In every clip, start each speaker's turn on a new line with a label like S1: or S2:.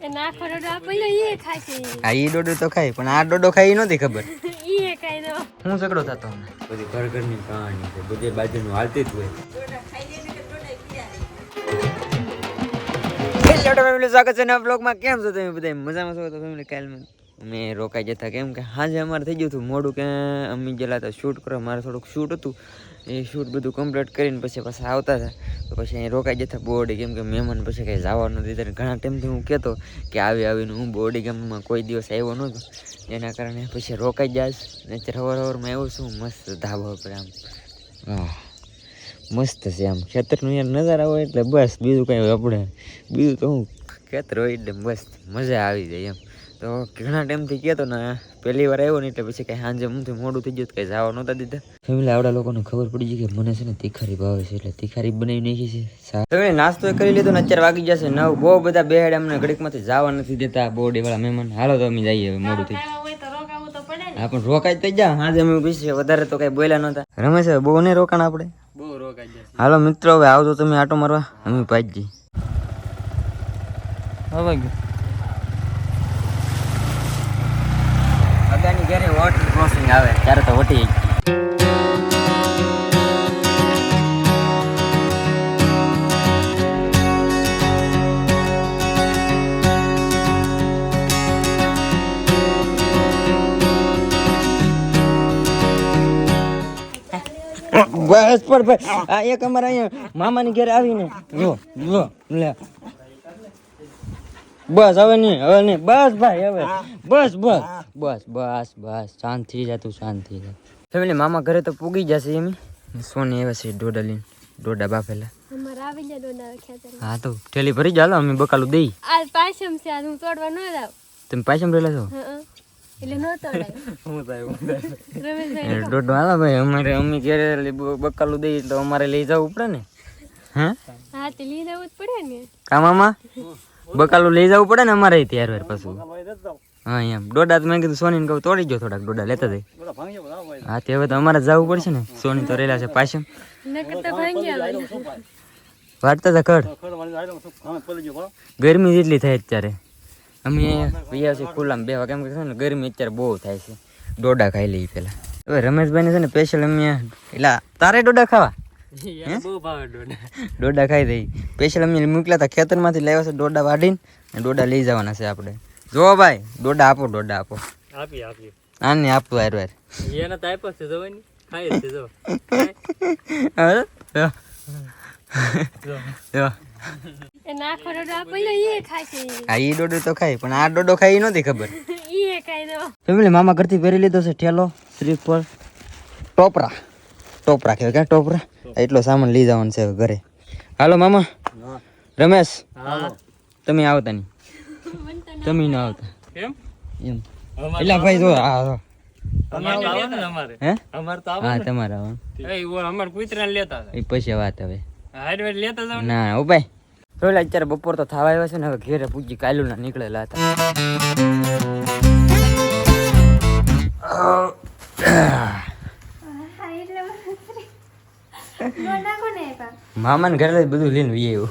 S1: એ નાખો ડોડો એ ખાય
S2: ઈ ડોડો તો ખાય પણ આ ડોડો ખાઈ નથી ખબર?
S1: ઈ ખાઈ દો
S2: હું ઝઘડો થતો બધી ઘર ઘરની કહાણી છે બધી બાજુનું હાલતી જ હોય. હેલો ફેમિલી સ્વાગત છે નવા બ્લોગમાં કેમ છો તમે બધા? મજામાં છો? તો ફેમિલી કાલ મેં રોકાઈ જતા કેમ કે હાજે અમારે થઈ ગયું હતું મોડું કે અમે ગયેલા હતા શૂટ કરવા. મારે થોડુંક શૂટ હતું. એ શૂટ બધું કમ્પ્લીટ કરીને પછી પાછા આવતા હતા. તો પછી અહીં રોકાઈ જતા બોડી કેમ કે મહેમાન પછી કંઈ જવાનું નથી. ઘણા ટાઈમથી હું કહેતો કે આવી આવીને હું બોડી ગામમાં કોઈ દિવસ આવ્યો નહોતો. એના કારણે પછી રોકાઈ જાય ને હવાર હવારમાં આવ્યો છું. મસ્ત ધાબા ઉપર આમ. વાહ. મસ્ત છે આમ. ખેતરનું યાર નજારા હોય એટલે બસ. બીજું કાંઈ આપણે બીજું તો હું ખેતર હોય એટલે મસ્ત. મજા આવી જાય એમ. તો ઘણા ટાઈમથી કહેતો ને પહેલી વાર આવ્યો ને એટલે પછી કાંઈ સાંજે હું મોડું થઈ ગયું કંઈ જવા નહોતા દીધા. ફેમિલી આવડા લોકોને ખબર પડી ગઈ કે મને છે ને તીખારી ભાવે છે એટલે તીખારી બનાવી નાખી છે. ફેમિલી નાસ્તો કરી લીધો ને અત્યારે વાગી જશે નવ. બહુ બધા બેહાડે અમને ઘડીકમાંથી જવા નથી દેતા બોડી વાળા મહેમાન. હાલો તો અમે જઈએ હવે મોડું થઈ ગયું.
S1: હોય તો રોકાવું તો પડે ને
S2: હા પણ રોકાઈ જ થઈ જા. આજે અમે પૂછીએ વધારે તો કઈ બોલ્યા નહોતા. રમેશ બહુ નહીં રોકાણ આપણે.
S1: બહુ રોકાઈ
S2: હાલો મિત્રો હવે આવજો તમે આટો મારવા. અમે પાજી
S1: હવે ગયું.
S2: અગાની ઘરે વોટર ક્રોસિંગ આવે ત્યારે તો વટી બસ પર ભાઈ આ એક અમારા અહીંયા મામાની ઘરે આવીને જો જો લે બસ હવે નહીં હવે નહીં. બસ ભાઈ હવે. બસ બસ. બસ બસ બસ. શાંત થઈ જા તું શાંતિ જા ફેમિલી મામા ઘરે તો પૂગી જશે એમ. સોની એવા છે ડોડા લઈને. ડોડા બાફેલા.
S1: આવી
S2: હા તો ઠેલી ભરી ચાલો અમે બકાલું દઈ.
S1: આજ પાછમ છે આજ હું તોડવા ન જાવ
S2: તમે પાછમ રહેલા છો?
S1: એટલે ન તોડાય.
S2: હું
S1: રમેશભાઈ
S2: ડોડો હાલો ભાઈ અમારે અમે જ્યારે બકાલું દઈ તો અમારે લઈ જવું પડે ને હા?
S1: હા તે લઈ જવું જ પડે ને.
S2: કામામાં બકાલું લઈ જવું પડે ને અમારે ત્યાર વાર પાછું. હા એમ. ડોડા તો મેં કીધું સોની કહું તોડી ગયો થોડાક ડોડા લેતા જઈ હા તે હવે તો અમારે જવું પડશે ને. સોની તો રહેલા છે પાછળ. વાટતા હતા ખડ ગરમી જેટલી થાય અત્યારે. અમે પૈયા છે ખુલ્લામાં બે કેમ કે છે ને ગરમી અત્યારે બહુ થાય છે. ડોડા ખાઈ લઈએ પેલા હવે રમેશભાઈને છે ને સ્પેશિયલ અમે એટલે તારે ડોડા ખાવા?
S1: ડોડા.
S2: ડોડા ખાઈ દઈ. સ્પેશિયલ અમે મોકલ્યા હતા ખેતરમાંથી લાવ્યા છે ડોડા વાઢીને અને ડોડા લઈ જવાના છે આપણે. જો ભાઈ ડોડા આપો ડોડા આપો.
S1: આપી આપી
S2: આને આપો વાર વાર
S1: એને તો આપ્યો છે જોવાની. ખાઈ છે જો.
S2: મામા ઘરથી પહેરી લીધો છે ઠેલો શ્રીફળ ટોપરા. ટોપરા રાખ્યો ક્યાં ટોપરા એટલો સામાન લઈ જવાનો છે ઘરે. હાલો મામા. રમેશ. તમે આવતા નહીં. તમે ન આવતા.
S1: કેમ?
S2: એમ. એટલે ભાઈ જો આ જો.
S1: અમારે
S2: હે?
S1: અમારે તો
S2: હા તમારા આવવાનું.
S1: એ ઓ અમાર કુતરા લેતા
S2: એ પછી વાત હવે.
S1: હાઈડવે લેતા જાવ
S2: ના. ઓ ભાઈ તો અત્યારે બપોર તો થવા આવ્યા છે ને હવે ઘેરે પૂજી કાલુના નીકળેલા હતા. મામાને ઘરે બધું લઈને વી આવ્યું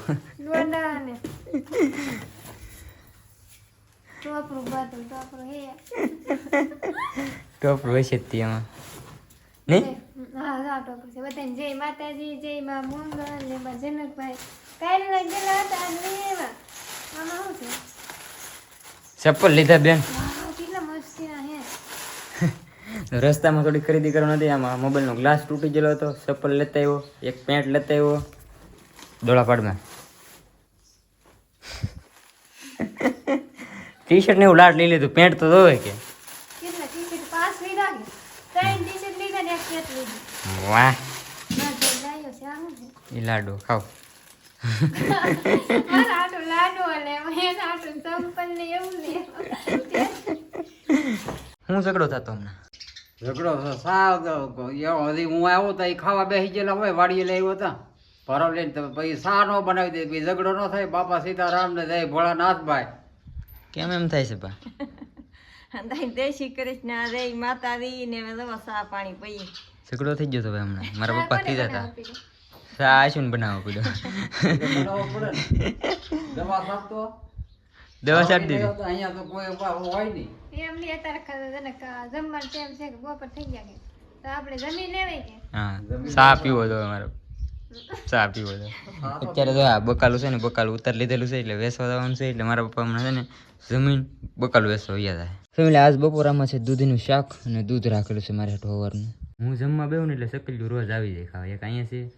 S2: હોય છે જ એમાં નહીં?
S3: જય માતાજી જય મા મંગલ ને માં જનકભાઈ. ગયેલા હતા આમાં શું છે?
S2: ચપ્પલ લીધા બેન
S3: વાહ, કેટલા મસ્ત છે આ હે
S2: રસ્તામાં થોડી ખરીદી કરવાની હતી આમાં મોબાઈલનો ગ્લાસ તૂટી ગયેલો હતો ચપ્પલ લેતા આવ્યો એક પેન્ટ લેતા આવ્યો દોડાપાડમાં. ટી શર્ટ ને એવું લાટ લઈ લીધું પેન્ટ તો જોવે કે. વાહ. એ લાડુ ખાવ હું ઝઘડો થતો હમણાં?
S4: ઝઘડો સાવ હજી હું આવ્યો તો એ ખાવા બેસી ગયેલા હોય વાડીએ લઈ આવ્યો હતા ભરવ લઈને તો પછી સા નો બનાવી દે પછી ઝઘડો ન થાય બાપા સીતારામ ને જય ભોળાનાથભાઈ
S2: કેમ એમ થાય છે બા?
S5: દેશી કૃષ્ણ રે માતાજી ને દવા સા પાણી પી
S2: ઝઘડો થઈ ગયો તો ભાઈ હમણાં. મારા પપ્પા કીધા હતા. સા આશુને બનાવવો પડ્યો.
S4: બનાવવો દવા
S2: દવા છાંટી દીધી.
S4: અહીંયા તો કોઈ હોય નહીં.
S3: એમ અત્યારે ને ક- જમવાનું ટાઈમ છે કે બપોર થઈ ગયા કે. તો આપણે જમી લેવાય કે?
S2: હા. ચા પીવો તો અમારો. ચા પીવો તો. અત્યારે તો આ બકાલું છે ને બકાલું ઉતાર લીધેલું છે એટલે વેસવા જવાનું છે એટલે મારા પપ્પા હમણાં છે ને જમીન બકાલું વેસવા ગયા હતા. ફેમિલી આજ બપોરામાં છે દૂધનું શાક અને દૂધ રાખેલું છે મારે ટોવરનું હું જમવા બેહું ને એટલે સકલિયું રોજ આવી જાય ખાવા. એક અહીંયા છે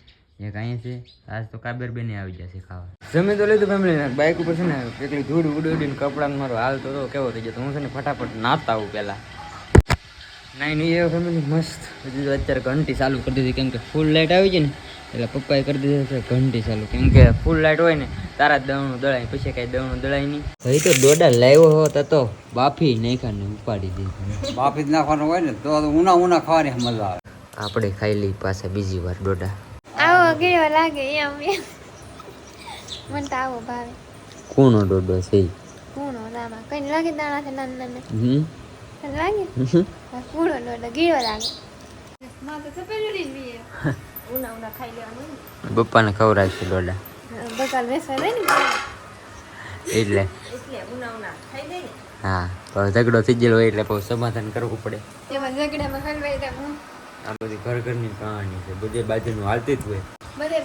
S2: એક અહીંયા છે. આજ તો કાબર બેને આવી જશે ખાવા. જમી તો લીધું ફેમિલી બાઇક ઉપર છે ને એકલી ધૂળ ઉડી ઉડીને કપડાં મારો હાલ તો કેવો થઈ ગયો. હું છે ને ફટાફટ નાતા આવું પહેલાં. નાઈ નહીં એ ફેમિલી મસ્ત. હજી અત્યારે ઘંટી ચાલુ કરી દીધી કેમ કે ફૂલ લાઇટ આવી છે ને એટલે પપ્પાએ કરી દીધી છે ઘંટી ચાલુ. કેમ કે ફૂલ લાઇટ હોય ને તારા દવણું દળાય પછી કાંઈ દવણું દળાય નહીં. ભાઈ તો દોડા લાવ્યો હોત તો બાફી નાખ્યા ને ઉપાડી દીધી.
S4: બાફી જ નાખવાનું હોય ને તો ઉના ઉના ખાવાની મજા આવે.
S2: આપણે ખાઈ લઈ પાસે બીજી વાર દોડા.
S3: ગયો લાગે એમ એમ. મને તો આવો ભાવે.
S2: કોનો ડોડો છે?
S3: કૂણો નામાં કઈ લાગે દાણા છે નાના નાના. લાગે. કૂણો ડોડો ગીરો લાગે. માં તો સપેલું નહીં બીએ
S5: ઉના ઉના ખાઈ લેવાનું ને.
S2: ખવડાવશે ડોડા
S3: બકાલ ને
S2: એટલે.
S5: એટલે ઉના ઉના ખાઈ દે ને.
S2: હા તો ઝઘડો થઈ ગયેલો હોય એટલે પછી સમાધાન કરવું પડે.
S3: એમાં ઝઘડામાં હલવાઈ દે હું.
S2: આ બધી ઘર ઘરની કહાની છે બધે બાજુનું હાલતી જ હોય.
S3: બધે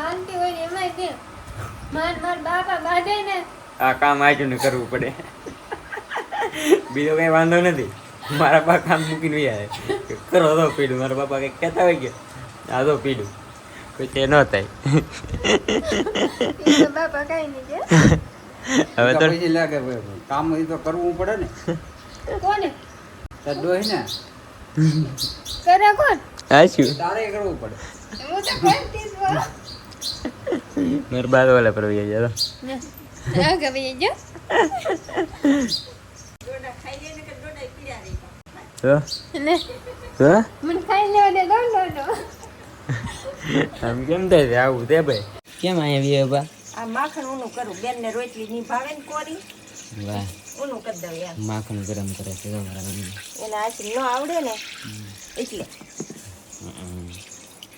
S3: હાલતી હોય ને એમાંય તે માર માર બાપા બાંધે ને.
S2: આ કામ ને કરવું પડે. બીજો કઈ વાંધો નથી. મારા બા કામ મૂકીને આવે કરો તો પીડું. મારા બાપા કંઈક કહેતા હોય કે આ તો પીડું. કોઈ તે ન થાય.
S3: એ બાપા કઈ નહીં કે.
S2: હવે તો
S4: પછી લાગે કામ એ તો કરવું પડે ને.
S3: કોને?
S4: તો ડોહી ને
S3: કરે કોણ?
S2: હાશું
S4: તારે કરવું પડે.
S3: હું તો કરતી જ હોઉં.
S2: મારા બા વાલા પર વહી જાય
S3: હા ગમે જો
S5: ડોડા ખાઈ લે ને કે ડોડા પીડા રહી
S2: તો
S3: ને
S2: તો
S3: મને ખાઈ લેવા દે દો દો
S2: આમ કેમ થાય છે આવું તે ભાઈ કેમ અહીંયા વી બા
S5: આ માખણ ઊનું કરું બેન ને રોટલી ની ભાવે ને કોરી
S2: વાહ
S5: ઊનું કરી દઉં એમ
S2: માખણ ગરમ કરે છે તમારા મમ્મી
S5: એને આથી ન આવડે ને એટલે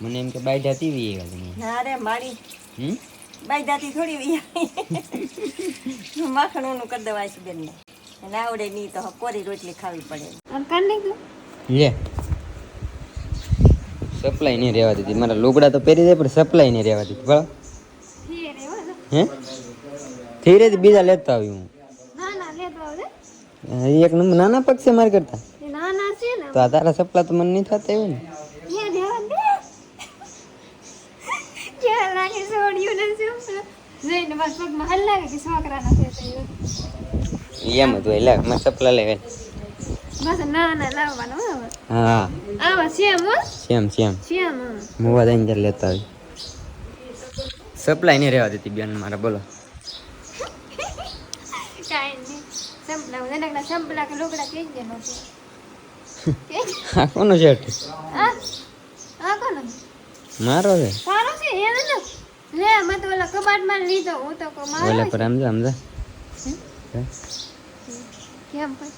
S2: મને એમ કે બાઈ જાતી વી ગયા
S5: ના રે મારી
S2: હમ?
S5: બાઈ દાતી થોડી વી માખણ ઊનું કરી દઉં છે બેન ને આવડે નહીં તો કોરી રોટલી ખાવી પડે.
S3: આમ નાખ્યું
S2: લે. સપ્લાય નહીં રહેવા દીધી. મારા લુગડા તો પહેરી દે પણ સપ્લાય નહીં રહેવા દીધી. બરાબર
S3: હે રે વાહ.
S2: હે? થઈ રહી બીજા લેતા આવી હું.
S3: ના ના લેતો આવજે.
S2: હા, એક નંબર નાના પગ છે મારે કરતા. તો આ તારા સપ્લા તો મને નહીં થતા હોય ને
S3: હે દેવા દે ક્યાં લાગે છોડ્યું ને શું જોઈને બસ પગમાં હાલ લાગે કે છોકરાના છે તો એવું.
S2: એમ જ હોય લે મારે સપલા લે
S3: બસ ના ના લાવવાનો હો હવે
S2: હા
S3: આવા સેમ હો
S2: સેમ સેમ
S3: સેમ હો.
S2: મોવા દઈને ત્યારે લેતા આવી સપ્લાય નહીં રહેવા દેતી બેન મારા બોલો
S3: કાંઈ નહીં સંપલા જનકના સંપલા કે લોકડા કે જ નથી
S2: આ કોનો શર્ટ
S3: આ આ કોનો
S2: મારો છે
S3: સારો છે એ ને લે અમે તો ઓલા કબાટમાં લીધો. હું તો કો મારો
S2: ઓલા પર સમજા સમજા
S3: કેમ પણ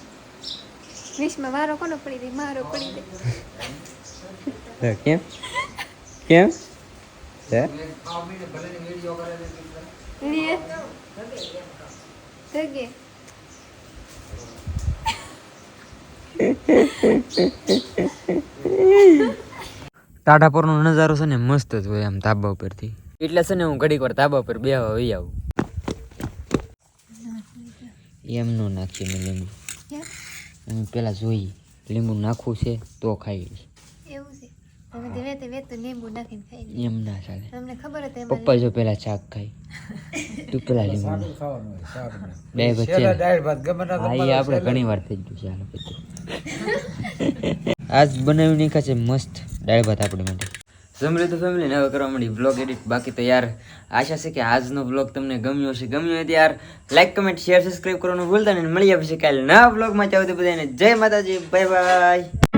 S3: વિશમાં વારો કોનો પડી દે મારો પડી દે
S2: કેમ? કેમ? હે?
S3: લે.
S2: નજારો છે ને મસ્ત જ હોય આમ ધાબા ઉપરથી. એટલે છે ને હું ઘડીક વાર ધાબા ઉપર બે વહી આવું. એમ નો નાખીએ મેં લીંબુ.
S3: કેમ?
S2: અમે પેલા જોઈએ લીંબુ નાખવું છે તો ખાઈ એમ ના ચાલે.
S3: ખબર
S2: પપ્પા જો પેલા શાક ખાય તું પેલા લીંબુ. બે વચ્ચે હા એ આપણે ઘણી વાર થઈ ગયું છે આજ બનાવી નાખ્યા છે મસ્ત દાળ ભાત આપણે માટે. જમરી તો ફેમિલી ને હવે કરવા માંડી બ્લોગ એડિટ બાકી તો યાર, આશા છે કે આજનો બ્લોગ તમને ગમ્યો હશે. ગમ્યો હોય તો યાર લાઈક કમેન્ટ શેર સબસ્ક્રાઈબ કરવાનું ભૂલતા નહીં. મળી આપશે કાલે નવા બ્લોગમાં ચાલો તો બધાને જય માતાજી બાય બાય